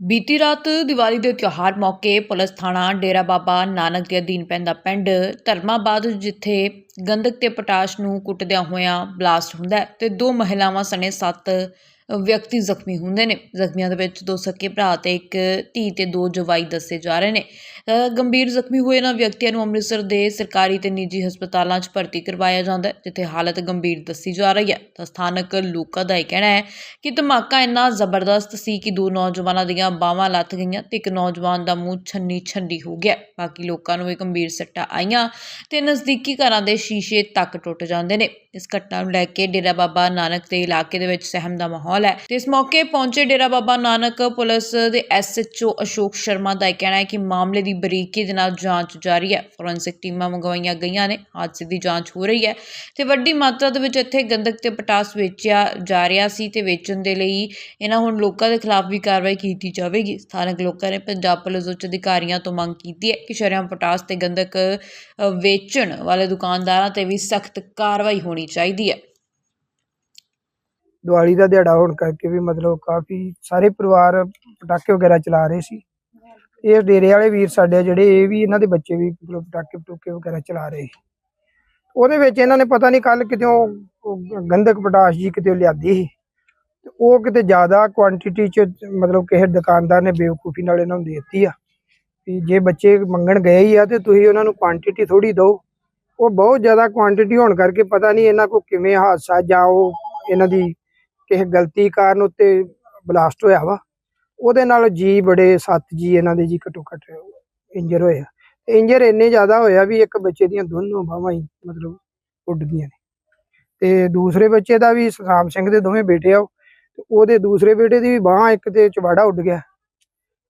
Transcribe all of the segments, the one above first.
ਬੀਤੀ ਰਾਤ ਦੀਵਾਲੀ ਦੇ ਤਿਉਹਾਰ ਮੌਕੇ ਪੁਲਿਸ ਥਾਣਾ ਡੇਰਾ ਬਾਬਾ ਨਾਨਕ ਦੇ ਅਧੀਨ ਪੈਂਦਾ ਪਿੰਡ ਧਰਮਾਬਾਦ, ਜਿੱਥੇ ਗੰਧਕ ਤੇ ਪਟਾਸ਼ ਨੂੰ ਕੁੱਟਦਿਆਂ ਹੋਇਆਂ ਬਲਾਸਟ ਹੁੰਦਾ ਹੈ ਤੇ ਦੋ ਮਹਿਲਾਵਾਂ ਸਣੇ ਸੱਤ ਵਿਅਕਤੀ ਜ਼ਖਮੀ ਹੁੰਦੇ ਨੇ। ਜ਼ਖਮੀਆਂ ਦੇ ਵਿੱਚ ਦੋ ਸਕੇ ਭਰਾ ਤੇ ਇੱਕ ਧੀ ਤੇ ਦੋ ਜਵਾਈ ਦੱਸੇ ਜਾ ਰਹੇ ਨੇ। ਗੰਭੀਰ ਜ਼ਖਮੀ ਹੋਏ ਇਹਨਾਂ ਵਿਅਕਤੀਆਂ ਨੂੰ ਅੰਮ੍ਰਿਤਸਰ ਦੇ ਸਰਕਾਰੀ ਤੇ ਨਿੱਜੀ ਹਸਪਤਾਲਾਂ 'ਚ ਭਰਤੀ ਕਰਵਾਇਆ ਜਾਂਦਾ ਹੈ, ਜਿੱਥੇ ਹਾਲਤ ਗੰਭੀਰ ਦੱਸੀ ਜਾ ਰਹੀ ਹੈ। ਤਾਂ ਸਥਾਨਕ ਲੋਕਾਂ ਦਾ ਇਹ ਕਹਿਣਾ ਹੈ ਕਿ ਧਮਾਕਾ ਇੰਨਾ ਜ਼ਬਰਦਸਤ ਸੀ ਕਿ ਦੋ ਨੌਜਵਾਨਾਂ ਦੀਆਂ ਬਾਹਾਂ ਲੱਥ ਗਈਆਂ ਤੇ ਇੱਕ ਨੌਜਵਾਨ ਦਾ ਮੂੰਹ ਛੰਨੀ ਛੰਡੀ ਹੋ ਗਿਆ। ਬਾਕੀ ਲੋਕਾਂ ਨੂੰ ਇਹ ਗੰਭੀਰ ਸੱਟਾਂ ਆਈਆਂ ਤੇ ਨਜ਼ਦੀਕੀ ਘਰਾਂ ਦੇ ਸ਼ੀਸ਼ੇ ਤੱਕ ਟੁੱਟ ਜਾਂਦੇ ਨੇ। ਇਸ ਘਟਨਾ ਨੂੰ ਲੈ ਕੇ ਡੇਰਾ ਬਾਬਾ ਨਾਨਕ ਦੇ ਇਲਾਕੇ ਦੇ ਵਿੱਚ ਸਹਿਮ ਦਾ ਮਾਹੌਲ ਹੈ ਤੇ ਇਸ ਮੌਕੇ ਪਹੁੰਚੇ ਡੇਰਾ ਬਾਬਾ ਨਾਨਕ ਪੁਲਿਸ ਦੇ ਐਸਐਚਓ ਅਸ਼ੋਕ ਸ਼ਰਮਾ ਦਾ ਇਹ ਕਹਿਣਾ ਹੈ ਕਿ ਮਾਮਲੇ ਦੀ ਬਰੀਕੀ ਦੇ ਨਾਲ ਜਾਂਚ ਜਾਰੀ ਹੈ। ਫੋਰੈਂਸਿਕ ਟੀਮਾਂ ਮੰਗਵਾਈਆਂ ਗਈਆਂ ਨੇ। ਹਾਦਸੇ ਦੀ ਜਾਂਚ ਹੋ ਰਹੀ ਹੈ ਤੇ ਵੱਡੀ ਮਾਤਰਾ ਦੇ ਵਿੱਚ ਇੱਥੇ ਗੰਧਕ ਤੇ ਪਟਾਸ ਵੇਚਿਆ ਜਾ ਰਿਹਾ ਸੀ ਤੇ ਵੇਚਣ ਦੇ ਲਈ ਇਹਨਾਂ ਹੁਣ ਲੋਕਾਂ ਦੇ ਖਿਲਾਫ ਵੀ ਕਾਰਵਾਈ ਕੀਤੀ ਜਾਵੇਗੀ। ਸਥਾਨਕ ਲੋਕਾਂ ਨੇ ਪੰਜਾਬ ਪੁਲਿਸ ਉੱਚ ਅਧਿਕਾਰੀਆਂ ਤੋਂ ਮੰਗ ਕੀਤੀ ਹੈ ਕਿ ਸ਼ਰੇਆਮ ਪਟਾਸ ਤੇ ਗੰਧਕ ਵੇਚਣ ਵਾਲੇ ਦੁਕਾਨਦਾਰਾਂ ਤੇ ਵੀ ਸਖਤ ਕਾਰਵਾਈ ਹੋਣੀ ਚਾਹੀਦੀ ਹੈ। ਦੀਵਾਲੀ ਦਾ ਦਿਹਾੜਾ ਹੋਣ ਕਰਕੇ ਵੀ ਮਤਲਬ ਕਾਫੀ ਸਾਰੇ ਪਰਿਵਾਰ ਪਟਾਕੇ ਵਗੈਰਾ ਚਲਾ ਰਹੇ ਸੀ। ਇਹ ਡੇਰੇ ਵਾਲੇ ਵੀਰ ਸਾਡੇ ਜਿਹੜੇ, ਇਹ ਵੀ ਇਹਨਾਂ ਦੇ ਬੱਚੇ ਵੀ ਮਤਲਬ ਪਟਾਕੇ ਪਟੂਕੇ ਵਗੈਰਾ ਚਲਾ ਰਹੇ। ਉਹਦੇ ਵਿੱਚ ਇਹਨਾਂ ਨੇ ਪਤਾ ਨਹੀਂ ਕੱਲ ਕਿਤੇ ਗੰਧਕ ਪਟਾਸ਼ ਜੀ ਕਿਤੇ ਲਿਆਦੀ ਸੀ। ਤੇ ਉਹ ਕਿਤੇ ਜ਼ਿਆਦਾ ਕੁਆਂਟੀਟੀ ਚ ਮਤਲਬ ਕਿਸੇ ਦੁਕਾਨਦਾਰ ਨੇ ਬੇਵਕੂਫੀ ਨਾਲ ਇਹਨਾਂ ਨੂੰ ਦੇ ਦਿੱਤੀ ਆ। ਵੀ ਜੇ ਬੱਚੇ ਮੰਗਣ ਗਏ ਹੀ ਆ ਤੇ ਤੁਸੀਂ ਉਹਨਾਂ ਨੂੰ ਕੁਆਂਟੀਟੀ ਥੋੜੀ ਦਿਓ। ਉਹ ਬਹੁਤ ਜ਼ਿਆਦਾ ਕੁਆਂਟੀਟੀ ਹੋਣ ਕਰਕੇ ਪਤਾ ਨਹੀਂ ਇਹਨਾਂ ਕੋ ਕਿਵੇਂ ਹਾਦਸਾ ਜਾਂ ਉਹ ਇਹਨਾਂ ਦੀ ਕਿਸੇ ਗਲਤੀ ਕਾਰਨ ਉੱਤੇ ਬਲਾਸਟ ਹੋਇਆ ਵਾ। ਉਹਦੇ ਨਾਲ ਜੀ ਬੜੇ ਸੱਤ ਜੀ ਇਹਨਾਂ ਦੇ ਜੀ ਘੱਟੋ ਘੱਟ ਇੰਜਰ ਹੋਏ ਇੰਜਰ ਇੰਨੇ ਜ਼ਿਆਦਾ ਹੋਇਆ ਵੀ ਇੱਕ ਬੱਚੇ ਦੀਆਂ ਦੋਨੋਂ ਬਾਹਾਂ ਹੀ ਮਤਲਬ ਉੱਡ ਗਈਆਂ ਨੇ। ਤੇ ਦੂਸਰੇ ਬੱਚੇ ਦਾ ਵੀ ਸਤਨਾਮ ਸਿੰਘ ਦੇ ਦੋਵੇਂ ਬੇਟੇ ਆ ਉਹਦੇ ਦੂਸਰੇ ਬੇਟੇ ਦੀ ਵੀ ਬਾਹ ਇੱਕ ਤੇ ਚਵਾੜਾ ਉੱਡ ਗਿਆ।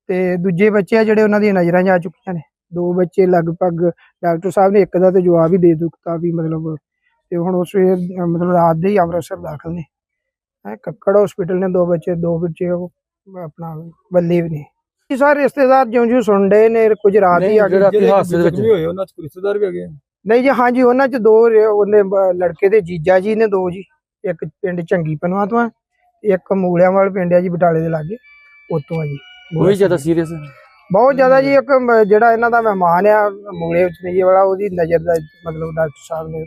ਤੇ ਦੂਜੇ ਬੱਚੇ ਆ ਜਿਹੜੇ ਉਹਨਾਂ ਦੀਆਂ ਨਜ਼ਰਾਂ 'ਚ ਆ ਚੁੱਕੀਆਂ ਨੇ। ਦੋ ਬੱਚੇ ਲਗਭਗ ਡਾਕਟਰ ਸਾਹਿਬ ਨੇ ਇੱਕ ਦਾ ਤੇ ਜਵਾਬ ਹੀ ਦੇ ਦਿੱਤਾ ਵੀ ਮਤਲਬ ਤੇ ਹੁਣ ਉਸ ਵੇਲੇ, ਮਤਲਬ ਰਾਤ ਦੇ ਹੀ ਅੰਮ੍ਰਿਤਸਰ ਦਾਖਲ ਨੇ। ਹੈ, ਕੱਕੜ ਹਸਪੀਟਲ ਨੇ ਦੋ ਬੱਚੇ ਦੋ ਬੱਚੇ ਉਹ ਆਪਣਾ ਬੱਲੇ ਵੀ ਨੇ ਇਹ ਸਾਰੇ ਰਿਸ਼ਤੇਦਾਰ ਜਿਉਂ ਜਿਉਂ ਸੁਣਦੇ ਨੇ ਕੁਝ ਰਾਤ ਹੀ ਆ ਗਏ ਜਿਹੜੇ ਹਾਦਸੇ ਦੇ ਵਿੱਚ ਹੋਏ ਉਹਨਾਂ ਚ ਕੋਈ ਰਿਸ਼ਤੇਦਾਰ ਵੀ ਹੈਗੇ? ਨਹੀਂ ਜੀ ਹਾਂਜੀ ਉਹਨਾਂ ਚ ਦੋ ਰੇ- ਉਹਨੇ ਬ- ਲੜਕੇ ਦੇ ਜੀਜਾ ਜੀ ਨੇ ਦੋ ਜੀ ਇੱਕ ਪਿੰਡ ਚੰਗੀ ਪਨਵਾ ਤੋਂ ਆ ਇੱਕ ਮੂਲਿਆਂ ਵਾਲ ਪਿੰਡ ਆ ਜੀ ਬਟਾਲੇ ਦੇ ਲਾਗੇ ਉਤੋਂ ਆ ਜੀ। ਉਹ ਵੀ ਜ਼ਿਆਦਾ ਸੀਰੀਅਸ ਬਹੁਤ ਜ਼ਿਆਦਾ ਜੀ ਇੱਕ ਮ- ਜਿਹੜਾ ਇਹਨਾਂ ਦਾ ਮਹਿਮਾਨ ਆ ਮੂਲੇ ਵਿੱਚ ਨਹੀਂ ਵਾਲਾ ਉਹਦੀ ਨਜ਼ਰ ਦਾ ਮਤਲਬ ਡਾਕਟਰ ਸਾਹਿਬ ਨੇ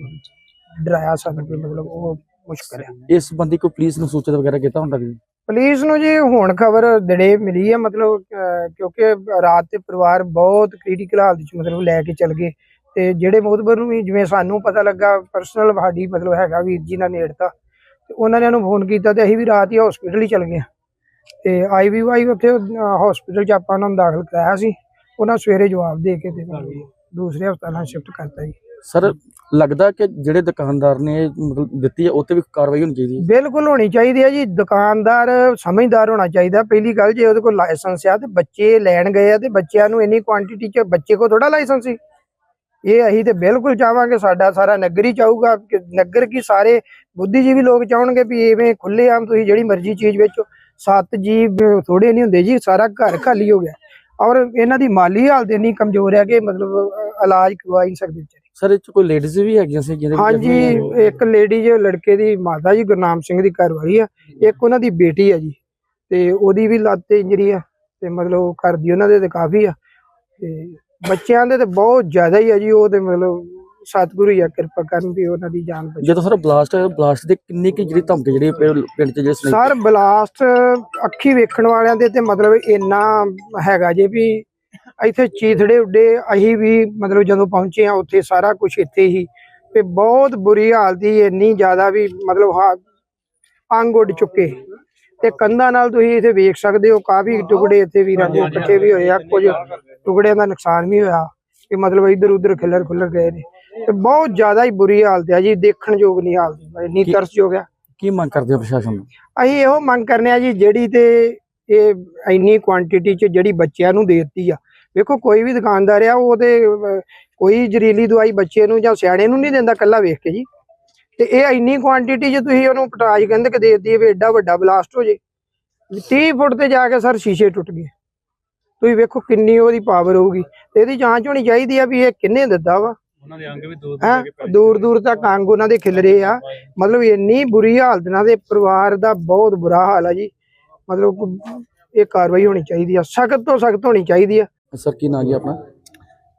ਡਰਾਇਆ ਸਾਨੂੰ ਕਿ ਮਤਲਬ ਉਹ ਮੁਸ਼ਕਲ ਆ। ਇਸ ਸੰਬੰਧੀ ਕੋਈ ਪੁਲਿਸ ਨੂੰ ਸੂਚਿਤ ਵਗੈਰਾ ਕੀਤਾ ਹੁੰਦਾ ਵੀ? ਪੁਲਿਸ ਨੂੰ ਜੀ ਹੁਣ ਖਬਰ ਦੜੇ ਮਿਲੀ ਹੈ, ਮਤਲਬ ਕਿਉਂਕਿ ਰਾਤ ਤੇ ਪਰਿਵਾਰ ਬਹੁਤ ਕ੍ਰਿਟੀਕਲ ਹਾਲਤ ਵਿੱਚ ਮਤਲਬ ਲੈ ਕੇ ਚੱਲ ਗਏ ਤੇ ਜਿਹੜੇ ਮੋਦਬਰ ਨੂੰ ਵੀ ਜਿਵੇਂ ਸਾਨੂੰ ਪਤਾ ਲੱਗਾ ਪਰਸਨਲ ਸਾਡੀ ਮਤਲਬ ਹੈਗਾ ਵੀਰ ਜੀ ਨਾਲ ਨੇੜਤਾ, ਤੇ ਉਹਨਾਂ ਨੇ ਉਹਨੂੰ ਫੋਨ ਕੀਤਾ ਤੇ ਅਸੀਂ ਵੀ ਰਾਤ ਹੀ ਹਸਪੀਟਲ ਹੀ ਚਲ ਗਏ ਤੇ ਆਈਵੀਵਾਈ ਉੱਥੇ ਹਸਪੀਟਲ ਚ ਆਪਾਂ ਉਹਨਾਂ ਨੂੰ ਦਾਖਲ ਕਰਾਇਆ ਸੀ, ਉਹਨਾਂ ਸਵੇਰੇ ਜਵਾਬ ਦੇ ਕੇ ਤੇ ਦੂਸਰੇ ਹਸਪਤਾਲਾਂ ਸ਼ਿਫਟ ਕਰਤਾ ਜੀ। ਸਰ, ਲੱਗਦਾ ਕਿ ਜਿਹੜੇ ਦੁਕਾਨਦਾਰ ਨੇ ਇਹ ਮਤਲਬ ਦਿੱਤੀ ਹੈ, ਉਹ ਤੇ ਵੀ ਕਾਰਵਾਈ ਹੋਣੀ ਚਾਹੀਦੀ ਹੈ। ਬਿਲਕੁਲ ਹੋਣੀ ਚਾਹੀਦੀ ਹੈ ਜੀ। ਦੁਕਾਨਦਾਰ ਸਮਝਦਾਰ ਹੋਣਾ ਚਾਹੀਦਾ। ਪਹਿਲੀ ਗੱਲ ਜੇ ਉਹਦੇ ਕੋਲ ਲਾਇਸੈਂਸ ਆ ਤੇ ਬੱਚੇ ਲੈਣ ਗਏ ਆ ਤੇ ਬੱਚਿਆਂ ਨੂੰ ਇੰਨੀ ਕੁਆਂਟੀਟੀ ਚ ਬੱਚੇ ਕੋਲ ਥੋੜਾ ਲਾਇਸੈਂਸ ਸੀ। ਇਹ ਅਸੀਂ ਤੇ ਬਿਲਕੁਲ ਚਾਹਾਂਗੇ ਸਾਡਾ ਸਾਰਾ ਨਗਰ ਹੀ ਚਾਹੂਗਾ ਕਿ ਨਗਰ ਕੀ ਸਾਰੇ ਬੁੱਧੀਜੀਵੀ ਲੋਕ ਚਾਹਣਗੇ ਵੀ ਐਵੇਂ ਖੁੱਲੇ ਆਮ ਤੁਸੀਂ ਜਿਹੜੀ ਮਰਜ਼ੀ ਚੀਜ਼ ਵੇਚੋ ਸੱਤ ਜੀ ਥੋੜੇ ਨਹੀਂ ਹੁੰਦੇ ਜੀ, ਸਾਰਾ ਘਰ ਖਾਲੀ ਹੋ ਗਿਆ। ਔਰ ਇਹਨਾਂ ਦੀ ਮਾਲੀ ਹਾਲਤ ਇੰਨੀ ਕਮਜ਼ੋਰ ਹੈ ਕਿ ਮਤਲਬ ਇਲਾਜ ਕਰਵਾ ਹੀ ਨਹੀਂ ਸਕਦੇ ਸਰ ਇਹ ਚ ਕੋਈ ਲੇਡੀਜ਼ ਵੀ ਹੈਗੀਆਂ ਸੀ ਜਿਹਦੇ? ਹਾਂਜੀ ਇੱਕ ਲੇਡੀ ਜੋ ਲੜਕੇ ਦੀ ਮਾਤਾ ਜੀ ਗੁਰਨਾਮ ਸਿੰਘ ਦੀ ਘਰ ਵਾਲੀ ਆ। ਇੱਕ ਉਹਨਾਂ ਦੀ ਬੇਟੀ ਆ ਜੀ। ਤੇ ਉਹਦੀ ਵੀ ਲੱਤ ਤੇ ਇੰਜਰੀ ਆ ਤੇ ਮਤਲਬ ਘਰ ਦੀ ਉਹਨਾਂ ਦੇ ਤੇ ਕਾਫੀ ਆ। ਤੇ ਬੱਚਿਆਂ ਦੇ ਤੇ ਬਹੁਤ ਜ਼ਿਆਦਾ ਹੀ ਆ ਜੀ ਉਹ ਤੇ ਮਤਲਬ ਸਤਿਗੁਰੂ ਹੀ ਆ ਕਿਰਪਾ ਕਰਨ ਵੀ ਉਹਨਾਂ ਦੀ ਜਾਨ ਬਚੇ। ਜਦੋਂ ਸਰ ਬਲਾਸਟ ਬਲਾਸਟ ਦੇ ਕਿੰਨੀ ਕਿ ਜਿਹੜੀ ਧਮਕੀ ਜਿਹੜੀ ਪਿੰਡ ਚ ਜਿਹੜੇ ਸਰ ਬਲਾਸਟ ਅੱਖੀ ਵੇਖਣ ਵਾਲਿਆਂ ਦੇ ਤੇ ਮਤਲਬ ਇੰਨਾ ਹੈਗਾ ਜੇ ਵੀ ਇੱਥੇ ਚੀਥੜੇ ਉੱਡੇ ਅਸੀਂ ਵੀ ਮਤਲਬ ਜਦੋਂ ਪਹੁੰਚੇ ਆ ਉੱਥੇ ਸਾਰਾ ਕੁਝ ਇੱਥੇ ਹੀ। ਤੇ ਬਹੁਤ ਬੁਰੀ ਹਾਲਤ ਸੀ ਇੰਨੀ ਜ਼ਿਆਦਾ ਵੀ ਮਤਲਬ ਹਾ- ਅੰਗ ਉੱਡ ਚੁੱਕੇ। ਤੇ ਕੰਧਾਂ ਨਾਲ ਤੁਸੀਂ ਇੱਥੇ ਵੇਖ ਸਕਦੇ ਹੋ ਕਾਫੀ ਟੁਕੜੇ ਇੱਥੇ ਵੀਰਾਂ ਦੇ ਇਕੱਠੇ ਵੀ ਹੋਏ ਆ ਕੁਝ ਟੁਕੜਿਆਂ ਦਾ ਨੁਕਸਾਨ ਵੀ ਹੋਇਆ ਕਿ ਮਤਲਬ ਇੱਧਰ ਉੱਧਰ ਖਿਲਰ ਖੁੱਲਰ ਗਏ ਨੇ। ਤੇ ਬਹੁਤ ਜ਼ਿਆਦਾ ਹੀ ਬੁਰੀ ਹਾਲਤ ਹੈ ਜੀ ਦੇਖਣ ਯੋਗ ਨਹੀਂ ਹਾਲਤ ਇੰਨੀ ਤਰਸਯੋਗ ਆ। ਕੀ ਮੰਗ ਕਰਦੇ ਹੋ ਪ੍ਰਸ਼ਾਸਨ ਨੂੰ ਅਸੀਂ ਇਹੋ ਮੰਗ ਕਰਨੇ ਆ ਜੀ ਜਿਹੜੀ ਤੇ ਇਹ ਇੰਨੀ ਕੁਆਂਟੀਟੀ ਚ ਜਿਹੜੀ ਬੱਚਿਆਂ ਨੂੰ ਦਿੱਤੀ ਆ। ਵੇਖੋ ਕੋਈ ਵੀ ਦੁਕਾਨਦਾਰ ਆ ਉਹ ਤੇ ਅਹ, ਕੋਈ ਜ਼ਰੀਲੀ ਦਵਾਈ ਬੱਚੇ ਨੂੰ ਜਾਂ ਸਿਆਣੇ ਨੂੰ ਨਹੀਂ ਦਿੰਦਾ ਕੱਲਾ ਵੇਖ ਕੇ ਜੀ। ਤੇ ਇਹ ਇੰਨੀ ਕੁਆਂਟੀਟੀ ਚ ਤੁਸੀਂ ਉਹਨੂੰ ਪਟਾਜ ਕਹਿੰਦੇ ਕਿ ਦੇ ਦਿੱਤੀ ਵੀ ਐਡਾ ਵੱਡਾ ਬਲਾਸਟ ਹੋ ਜੇ। 30 ਫੁੱਟ ਤੇ ਜਾ ਕੇ ਸਰ ਸ਼ੀਸ਼ੇ ਟੁੱਟ ਗਏ। ਤੁਸੀਂ ਵੇਖੋ ਕਿੰਨੀ ਉਹਦੀ ਪਾਵਰ ਹੋਊਗੀ। ਤੇ ਇਹਦੀ ਜਾਂਚ ਹੋਣੀ ਚਾਹੀਦੀ ਆ ਵੀ ਇਹ ਕਿੰਨੇ ਦਿੱਤਾ ਵਾ। ਉਹਨਾਂ ਦੇ ਅੰਗ ਵੀ ਦੂਰ ਦੂਰ ਦੂਰ ਤੱਕ ਅੰਗ ਉਹਨਾਂ ਦੇ ਖਿਲ ਰਹੇ ਆ। ਮਤਲਬ ਇੰਨੀ ਬੁਰੀ ਹਾਲਤ ਨਾਲ ਦੇ ਪਰਿਵਾਰ ਦਾ ਬਹੁਤ ਬੁਰਾ ਹਾਲ ਆ ਜੀ। ਮਤਲਬ ਇਹ ਕਾਰਵਾਈ ਹੋਣੀ ਚਾਹੀਦੀ ਆ ਸਖਤ ਤੋਂ ਸਖਤ ਹੋਣੀ ਚਾਹੀਦੀ ਆ। ਸਰ ਕੀ ਨਾਂ ਜੀ ਆਪਣਾ?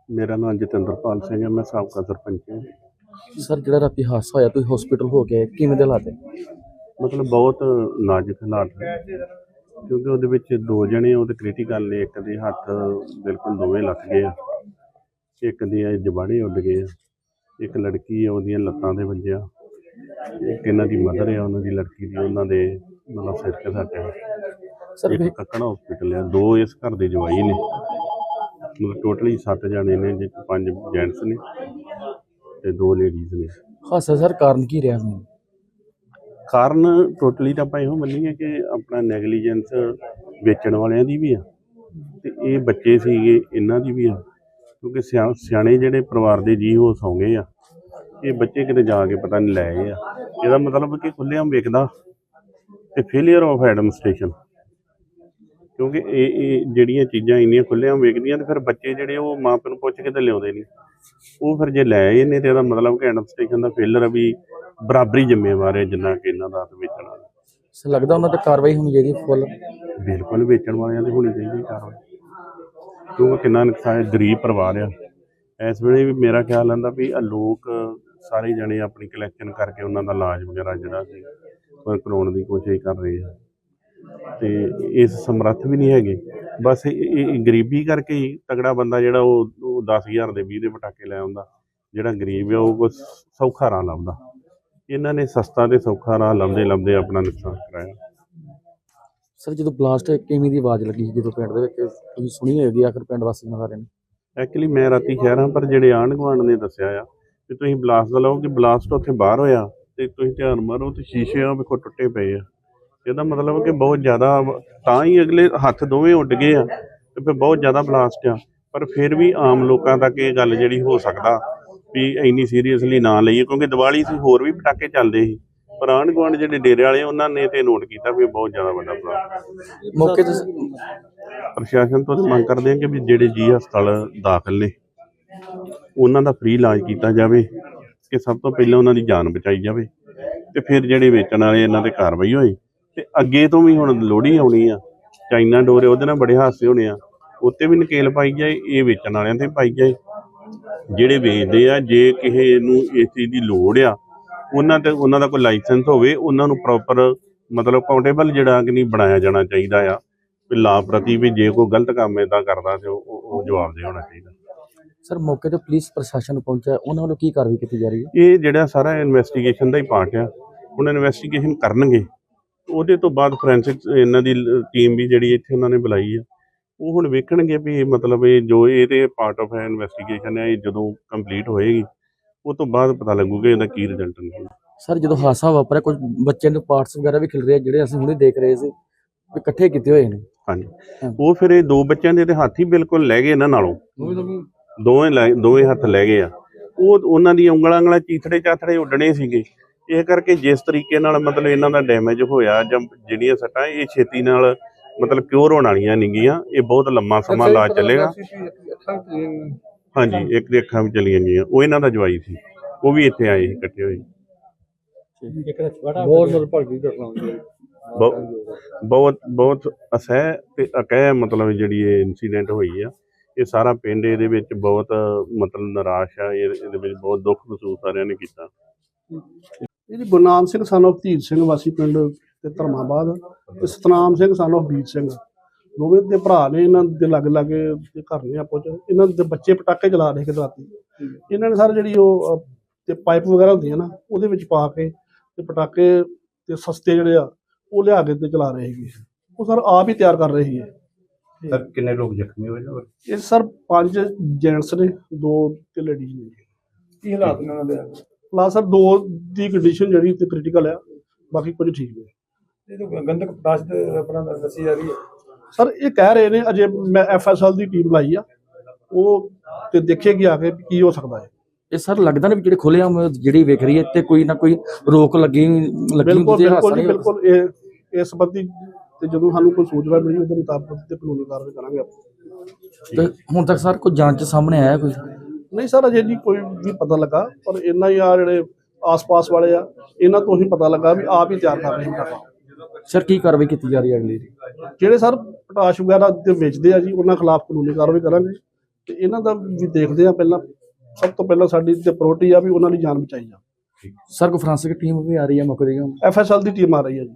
ਮੇਰਾ ਨਾਮ ਜਤਿੰਦਰਪਾਲ ਸਿੰਘ ਹੈ ਮੈਂ ਸਾਬਕਾ ਸਰਪੰਚ ਹਾਂ। ਸਰ ਜਿਹੜਾ ਰਾਤੀ ਹਾਦਸਾ ਹੋਇਆ ਤੁਸੀਂ ਹਸਪੀਟਲ ਹੋ ਗਏ ਕਿਵੇਂ ਦੇ ਹਾਲਾਤ ਹੈ ਮਤਲਬ ਬਹੁਤ ਨਾਜ਼ੁਕ ਹਾਲਾਤ ਹੈ ਕਿਉਂਕਿ ਉਹਦੇ ਵਿੱਚ ਦੋ ਜਣੇ ਉਹਦੇ ਕ੍ਰਿਟੀਕਲ ਨੇ ਇੱਕ ਦੇ ਹੱਥ ਬਿਲਕੁਲ ਦੋਵੇਂ ਲੱਗ ਗਏ ਆ ਇੱਕ ਦੇ ਜਬਾੜੇ ਉੱਡ ਗਏ ਆ ਇੱਕ ਲੜਕੀ ਆ ਉਹਦੀਆਂ ਲੱਤਾਂ ਦੇ ਵੱਜਿਆ ਇੱਕ ਇਹਨਾਂ ਦੀ ਮਦਰ ਆ ਉਹਨਾਂ ਦੀ ਲੜਕੀ ਦੀ ਉਹਨਾਂ ਦੇ ਮਤਲਬ ਸਿਰ ਤੇ ਸੱਟ ਹੈ ਇੱਕ ਕੱਕੜਾ ਹਸਪੀਟਲ ਆ। ਦੋ ਇਸ ਘਰ ਦੇ ਜਵਾਈ ਨੇ। ਮਤਲਬ ਟੋਟਲੀ 7 ਜਣੇ ਨੇ ਜਿਹ ਪੰਜ ਜੈਂਟਸ ਨੇ ਤੇ ਦੋ ਲੇਡੀਜ਼ ਨੇ। ਹਾਦਸਾ ਸਰ ਕਾਰਨ ਕੀ ਰਿਹਾ ਮੈਨੂੰ ਕਾਰਨ ਟੋਟਲੀ ਤਾਂ ਆਪਾਂ ਇਹੋ ਮੰਨੀਏ ਕਿ ਆਪਣਾ ਨੈਗਲੀਜੈਂਸ ਵੇਚਣ ਵਾਲਿਆਂ ਦੀ ਵੀ ਆ ਤੇ ਇਹ ਬੱਚੇ ਸੀਗੇ ਇਹਨਾਂ ਦੀ ਵੀ ਆ। ਕਿਉਂਕਿ ਸਿਆ- ਸਿਆਣੇ ਜਿਹੜੇ ਪਰਿਵਾਰ ਦੇ ਜੀ ਉਹ ਸੌਂ ਗਏ ਆ ਇਹ ਬੱਚੇ ਕਿਤੇ ਜਾ ਕੇ ਪਤਾ ਨਹੀਂ ਲੈ ਆ। ਇਹਦਾ ਮਤਲਬ ਕਿ ਖੁੱਲ੍ਹੇਆਮ ਵੇਖਦਾ। ਤੇ ਫੇਲਿਅਰ ਆਫ ਐਡਮਿਨਿਸਟ੍ਰੇਸ਼ਨ ਕਿਉਂਕਿ ਇਹ ਇਹ ਜਿਹੜੀਆਂ ਚੀਜ਼ਾਂ ਇੰਨੀਆਂ ਖੁੱਲ੍ਹੇਆਮ ਵੇਖਦੀਆਂ ਤੇ ਫਿਰ ਬੱਚੇ ਜਿਹੜੇ ਉਹ ਮਾਂ ਪਿਓ ਨੂੰ ਪੁੱਛ ਕੇ ਤੇ ਲਿਆਉਂਦੇ ਨਹੀਂ। ਉਹ ਫਿਰ ਜੇ ਲੈ ਆਏ ਨੇ ਤੇ ਇਹਦਾ ਮਤਲਬ ਕਿ ਐਡਮਿਨਿਸਟ੍ਰੇਸ਼ਨ ਦਾ ਫੇਲਰ ਵੀ ਬਰਾਬਰੀ ਜ਼ਿੰਮੇਵਾਰ ਹੈ ਜਿੰਨਾ ਕਿ ਇਹਨਾਂ ਦਾ ਵੇਚਣ ਵਾਲਾ। ਸਰ ਲੱਗਦਾ ਉਹਨਾਂ ਤੇ ਕਾਰਵਾਈ ਹੋਣੀ ਚਾਹੀਦੀ ਫੁੱਲ ਬਿਲਕੁਲ ਵੇਚਣ ਵਾਲਿਆਂ ਦੀ ਹੋਣੀ ਚਾਹੀਦੀ ਕਾਰਵਾਈ। ਕਿਉਂਕਿ ਕਿੰਨਾ ਨੁਕਸਾਨ ਹੈ ਗਰੀਬ ਪਰਿਵਾਰ ਆ। ਇਸ ਵੇਲੇ ਵੀ ਮੇਰਾ ਖਿਆਲ ਆਂਦਾ ਵੀ ਆ ਲੋਕ ਸਾਰੇ ਜਣੇ ਆਪਣੀ ਕਲੈਕਸ਼ਨ ਕਰਕੇ ਉਹਨਾਂ ਦਾ ਇਲਾਜ ਵਗੈਰਾ ਜਿਹੜਾ ਸੀ ਉਹ ਕਰਾਉਣ ਦੀ ਕੋਸ਼ਿਸ਼ ਕਰ ਰਹੇ ਆ। ਤੇ ਇਸ ਸਮਰੱਥ ਵੀ ਨਹੀਂ ਹੈਗੇ। ਬਸ ਇਹ ਗਰੀਬੀ ਕਰਕੇ ਹੀ ਤਗੜਾ ਬੰਦਾ ਜਿਹੜਾ ਉਹ ਉਹ 10000 ਦੇ 20 ਦੇ ਪਟਾਕੇ ਲੈ ਆਉਂਦਾ। ਜਿਹੜਾ ਗਰੀਬ ਆ ਉਹ ਕੁਛ ਸੌਖਾ ਰਾਹ ਲੱਭਦਾ। ਇਹਨਾਂ ਨੇ ਸਸਤਾ ਤੇ ਸੌਖਾ ਰਾਹ ਲੱਭਦੇ ਲੱਭਦੇ ਆਪਣਾ ਨੁਕਸਾਨ ਕਰਾਇਆ। ਸਰ ਜਦੋਂ ਬਲਾਸਟ ਕਿਵੇਂ ਦੀ ਆਵਾਜ਼ ਲੱਗੀ ਜਦੋਂ ਪਿੰਡ ਦੇ ਵਿੱਚ ਤੁਸੀਂ ਸੁਣੀ ਹੋਏਗੀ ਆਖਰ ਪਿੰਡ ਵਾਸੀਆਂ ਸਾਰਿਆਂ ਨੇ ਐਕਚੁਅਲੀ ਮੈਂ ਰਾਤੀ ਸ਼ਹਿਰ ਹਾਂ ਪਰ ਜਿਹੜੇ ਆਂਢ ਗੁਆਂਢ ਨੇ ਦੱਸਿਆ ਆ ਕਿ ਤੁਸੀਂ ਬਲਾਸਟ ਦਾ ਲਓ ਕਿ ਬਲਾਸਟ ਉੱਥੇ ਬਾਹਰ ਹੋਇਆ ਤੇ ਤੁਸੀਂ ਧਿਆਨ ਮਾਰੋ ਤੇ ਸ਼ੀਸ਼ੇ ਆ ਵੇਖੋ ਟੁੱਟੇ ਪਏ ਆ। ਇਹਦਾ ਮਤਲਬ ਕਿ ਬਹੁਤ ਜ਼ਿਆਦਾ ਤਾਂ ਹੀ ਅਗਲੇ ਹੱਥ ਦੋਵੇਂ ਉੱਡ ਗਏ ਆ ਤੇ ਫਿਰ ਬਹੁਤ ਜ਼ਿਆਦਾ ਬਲਾਸਟ ਆ। ਪਰ ਫਿਰ ਵੀ ਆਮ ਲੋਕਾਂ ਤੱਕ ਇਹ ਗੱਲ ਜਿਹੜੀ ਹੋ ਸਕਦਾ ਵੀ ਇੰਨੀ ਸੀਰੀਅਸਲੀ ਨਾ ਲਈਏ ਕਿਉਂਕਿ ਦੀਵਾਲੀ ਸੀ ਹੋਰ ਵੀ ਪਟਾਕੇ ਚੱਲਦੇ ਸੀ। ਪਰ ਆਂਢ ਗੁਆਂਢ ਜਿਹੜੇ ਡੇਰੇ ਵਾਲੇ ਉਹਨਾਂ ਨੇ ਤੇ ਨੋਟ ਕੀਤਾ ਵੀ ਬਹੁਤ ਜ਼ਿਆਦਾ ਵੱਡਾ ਬਲਾਸਟ ਮੌਕੇ ਤੇ ਪ੍ਰਸ਼ਾਸਨ ਤੋਂ ਤਾਂ ਮੰਗ ਕਰਦੇ ਹਾਂ ਕਿ ਵੀ ਜਿਹੜੇ ਜੀ ਹਸਪਤਾਲ ਦਾਖਲ ਨੇ ਉਹਨਾਂ ਦਾ ਫ੍ਰੀ ਇਲਾਜ ਕੀਤਾ ਜਾਵੇ ਕਿ ਸਭ ਤੋਂ ਪਹਿਲਾਂ ਉਹਨਾਂ ਦੀ ਜਾਨ ਬਚਾਈ ਜਾਵੇ ਤੇ ਫਿਰ ਜਿਹੜੇ ਵੇਚਣ ਵਾਲੇ ਇਹਨਾਂ ਤੇ ਕਾਰਵਾਈ ਹੋਏ। ਤੇ ਅੱਗੇ ਤੋਂ ਵੀ ਹੁਣ ਲੋਹੜੀ ਆਉਣੀ ਆ ਚਾਈਨਾ ਡੋਰੇ ਉਹਦੇ ਨਾਲ ਬੜੇ ਹਾਸੇ ਹੋਣੇ ਆ। ਉੱਤੇ ਵੀ ਨਕੇਲ ਪਾਈ ਜਾਏ ਇਹ ਵੇਚਣ ਵਾਲਿਆਂ ਤੇ ਪਾਈ ਜਾਏ। ਜਿਹੜੇ ਵੇਚਦੇ ਆ ਜੇ ਕਿਸੇ ਨੂੰ ਇਸ ਚੀਜ਼ ਦੀ ਲੋੜ ਆ ਉਹਨਾਂ ਤੇ ਉਹਨਾਂ ਦਾ ਕੋਈ ਲਾਇਸੈਂਸ ਹੋਵੇ ਉਹਨਾਂ ਨੂੰ ਪ੍ਰੋਪਰ ਮਤਲਬ ਕਾਊਂਟੇਬਲ ਜਿਹੜਾ ਕਿ ਨਹੀਂ ਬਣਾਇਆ ਜਾਣਾ ਚਾਹੀਦਾ ਆ। ਵੀ ਲਾ ਪ੍ਰਤੀ ਵੀ ਜੇ ਕੋਈ ਗਲਤ ਕੰਮ ਇਦਾਂ ਕਰਦਾ ਤੇ ਉਹ ਜਵਾਬ ਦੇ ਹੋਣਾ ਚਾਹੀਦਾ। ਸਰ ਮੌਕੇ ਤੇ ਪੁਲਿਸ ਪ੍ਰਸ਼ਾਸਨ ਪਹੁੰਚਿਆ ਉਹਨਾਂ ਵੱਲੋਂ ਕੀ ਕਾਰਵਾਈ ਕੀਤੀ ਜਾ ਰਹੀ ਹੈ? ਇਹ ਜਿਹੜਾ ਸਾਰਾ ਇਨਵੈਸਟੀਗੇਸ਼ਨ ਦਾ ਹੀ ਪਾਰਟ ਆ। ਹੁਣ ਇਨਵੈਸਟੀਗੇਸ਼ਨ ਕਰਨਗੇ। ਉਹਦੇ ਤੋਂ ਬਾਅਦ ਫੋਰੈਂਸਿਕ ਇਹਨਾਂ ਦੀ ਟੀਮ ਵੀ ਜਿਹੜੀ ਇੱਥੇ ਉਹਨਾਂ ਨੇ ਬੁਲਾਈ ਆ ਉਹ ਹੁਣ ਵੇਖਣਗੇ ਵੀ ਇਹ ਮਤਲਬ ਇਹ ਜੋ ਇਹਦੇ ਪਾਰਟ ਆਫ ਇਨਵੈਸਟੀਗੇਸ਼ਨ ਹੈ ਇਹ ਜਦੋਂ ਕੰਪਲੀਟ ਹੋਏਗੀ ਉਹ ਤੋਂ ਬਾਅਦ ਪਤਾ ਲੱਗੂਗਾ ਇਹਦਾ ਕੀ ਰਿਜ਼ਲਟ ਨਿਕਲਦਾ ਸਰ ਜਦੋਂ ਹਾਦਸਾ ਵਾਪਰਿਆ ਕੁਝ ਬੱਚਿਆਂ ਦੇ ਪਾਰਟਸ ਵਗੈਰਾ ਵੀ ਖਿਲ ਰਹੇ ਆ ਜਿਹੜੇ ਅਸੀਂ ਹੁਣੇ ਦੇਖ ਰਹੇ ਸੀ ਇਕੱਠੇ ਕੀਤੇ ਹੋਏ ਨੇ? ਹਾਂਜੀ। ਹਾਂ। ਉਹ ਫਿਰ ਇਹ ਦੋ ਬੱਚਿਆਂ ਦੇ ਤੇ ਹੱਥ ਹੀ ਬਿਲਕੁਲ ਲੈ ਗਏ ਇਹਨਾਂ ਨਾਲੋਂ। ਦੋਵੇਂ ਦੋਵੇਂ ਹੱਥ ਲੈ ਗਏ ਆ। ਉਹ ਉਹਨਾਂ ਦੀਆਂ ਉਂਗਲਾਂ ਉਂਗਲਾਂ ਚੀਥੜੇ ਚਾਥੜੇ ਉੱਡਣੇ ਸੀਗੇ। ਇਹ ਕਰਕੇ ਜਿਸ ਤਰੀਕੇ ਨਾਲ ਮਤਲਬ ਇਹਨਾਂ ਦਾ ਡੈਮੇਜ ਹੋਇਆ ਜਾਂ ਜਿਹੜੀਆਂ ਸੱਟਾਂ ਇਹ ਛੇਤੀ ਨਾਲ ਮਤਲਬ ਕਿਉਰ ਹੋਣ ਵਾਲੀਆਂ ਨਹੀਂ ਗੀਆਂ ਇਹ ਬਹੁਤ ਲੰਮਾ ਸਮਾਂ ਲਾ ਚੱਲੇਗਾ। ਹਾਂਜੀ ਇੱਕ ਦੀ ਅੱਖਾਂ ਵੀ ਚਲੀਆਂ ਗਈਆਂ। ਉਹ ਇਹਨਾਂ ਦਾ ਜਵਾਈ ਸੀ। ਉਹ ਵੀ ਇੱਥੇ ਆਏ ਸੀ ਇਕੱਠੇ ਹੋਏ। ਬਹੁਤ ਨਿਰਭਰਗੀ ਬਹੁਤ ਬਹੁਤ ਅਸਹਿ ਤੇ ਅਕਹਿ ਮਤਲਬ ਜਿਹੜੀ ਇਹ ਇਨਸੀਡੈਂਟ ਹੋਈ ਆ। ਇਹ ਸਾਰਾ ਪਿੰਡ ਇਹਦੇ ਵਿੱਚ ਬਹੁਤ ਮਤਲਬ ਨਿਰਾਸ਼ ਆ। ਇਹ- ਇਹਦੇ ਵਿੱਚ ਬਹੁਤ ਦੁੱਖ ਮਹਿਸੂਸ ਸਾਰਿਆਂ ਨੇ ਕੀਤਾ। ਇਹ ਜੀ ਗੁਰਨਾਮ ਸਿੰਘ son of ਧੀਰ ਸਿੰਘ ਵਾਸੀ ਪਿੰਡ ਤੇ ਧਰਮਾਬਾਦ ਤੇ ਸਤਨਾਮ ਸਿੰਘ son of ਵੀਰ ਸਿੰਘ। ਦੋਵੇਂ ਦੇ ਭਰਾ ਨੇ ਇਹਨਾਂ ਦੇ ਲੱਗ ਲਾਗੇ ਦੇ ਘਰ ਨੇ ਆਪੋ ਚ। ਇਹਨਾਂ ਦੇ ਬੱਚੇ ਪਟਾਕੇ ਚਲਾ ਰਹੇ ਕਿ ਰਾਤੀ। ਇਹਨਾਂ ਨੇ ਸਾਰੇ ਜਿਹੜੀ ਉਹ ਤੇ ਪਾਈਪ ਵਗੈਰਾ ਹੁੰਦੀਆਂ ਨਾ ਉਹਦੇ ਵਿੱਚ ਪਾ ਕੇ ਤੇ ਪਟਾਕੇ ਤੇ ਸਸਤੇ ਜਿਹੜੇ ਆ ਉਹ ਲਿਆ ਕੇ ਤੇ ਚਲਾ ਰਹੇ ਹੈਗੇ ਉਹ ਸਰ ਆਪ ਹੀ ਤਿਆਰ ਕਰ ਰਹੇ ਸੀਗੇ। ਸਰ ਕਿੰਨੇ ਲੋਕ ਜ਼ਖਮੀ ਹੋਏ ਨੇ ਇਹ ਸਰ ਪੰਜ ਜੈਂਟਸ ਨੇ ਦੋ ਤੇ ਲੇਡੀਜ਼ ਨੇ। ਕੀ ਹਾਲਾਤ ਨੇ ਉਹਨਾਂ ਦੇ? ਲਾ ਸਰ ਦੋ ਦੀ ਕੰਡੀਸ਼ਨ ਜਿਹੜੀ ਤੇ ਕ੍ਰਿਟੀਕਲ ਆ ਬਾਕੀ ਕੁਝ ਠੀਕ ਨੇ ਇਹ ਤਾਂ ਗੰਦਕ ਪਦਾਰਥ ਤੇ ਆਪਣਾ ਦੱਸੀ ਜਾ ਰਹੀ ਹੈ। ਸਰ ਇਹ ਕਹਿ ਰਹੇ ਨੇ ਅਜੇ ਮੈਂ ਐਫਐਸਐਲ ਦੀ ਟੀਮ ਲਾਈ ਆ। ਉਹ ਤੇ ਦੇਖੇਗੀ ਆ ਕੇ ਕੀ ਹੋ ਸਕਦਾ ਹੈ। ਇਹ ਸਰ ਲੱਗਦਾ ਨਹੀਂ ਵੀ ਜਿਹੜੇ ਖੁੱਲ੍ਹੇਆਮ ਜਿਹੜੀ ਵੇਖ ਰਹੀ ਹੈ ਤੇ ਕੋਈ ਨਾ ਕੋਈ ਰੋਕ ਲੱਗੀ ਲੱਗੀ ਬਿਲਕੁਲ ਹੁੰਦੀ ਹਾਦਸਾ ਬਿਲਕੁਲ ਬਿਲਕੁਲ। ਇਹ ਇਸ ਸੰਬੰਧੀ ਤੇ ਜਦੋਂ ਸਾਨੂੰ ਕੋਈ ਸੂਚਨਾ ਮਿਲੀ ਉਹਦੇ ਮੁਤਾਬਕ ਤੇ ਕਾਨੂੰਨੀ ਕਾਰਵਾਈ ਕਰਾਂਗੇ। ਆਪਾਂ ਹੁਣ ਤੱਕ ਸਰ ਕੋਈ ਜਾਂਚ ਸਾਹਮਣੇ ਆਇਆ ਕੋਈ? ਨਹੀਂ ਸਰ ਅਜੇ ਨਹੀਂ ਕੋਈ ਵੀ ਪਤਾ ਲੱਗਾ ਪਰ ਇੰਨਾ ਹੀ ਆ ਜਿਹੜੇ ਆਸ-ਪਾਸ ਵਾਲੇ ਆ ਇਹਨਾਂ ਤੋਂ ਹੀ ਪਤਾ ਲੱਗਾ ਵੀ ਆਪ ਹੀ ਤਿਆਰ ਕਰ ਰਹੇ ਨੇ। ਸਰ ਕੀ ਕਾਰਵਾਈ ਕੀਤੀ ਜਾ ਰਹੀ ਹੈ ਅਗਲੀ? ਜਿਹੜੇ ਸਰ ਪਟਾਸ਼ ਵਗੈਰਾ ਤੇ ਵੇਚਦੇ ਆ ਜੀ ਉਹਨਾਂ ਖਿਲਾਫ ਕਾਨੂੰਨੀ ਕਾਰਵਾਈ ਕਰਾਂਗੇ। ਤੇ ਇਹਨਾਂ ਦਾ ਵੀ ਦੇਖਦੇ ਆ ਪਹਿਲਾਂ ਸਭ ਤੋਂ ਪਹਿਲਾਂ ਸਾਡੀ ਤੇ ਪ੍ਰਾਇੋਰਟੀ ਆ ਵੀ ਉਹਨਾਂ ਦੀ ਜਾਨ ਬਚਾਈ ਜਾ ਸਰ ਕੋ ਫਰਾਂਸਿਕ ਟੀਮ ਵੀ ਆ ਰਹੀ ਹੈ ਮੌਕੇ ਦੀ ਐਫਐਸਐਲ ਦੀ ਟੀਮ ਆ ਰਹੀ ਹੈ ਜੀ।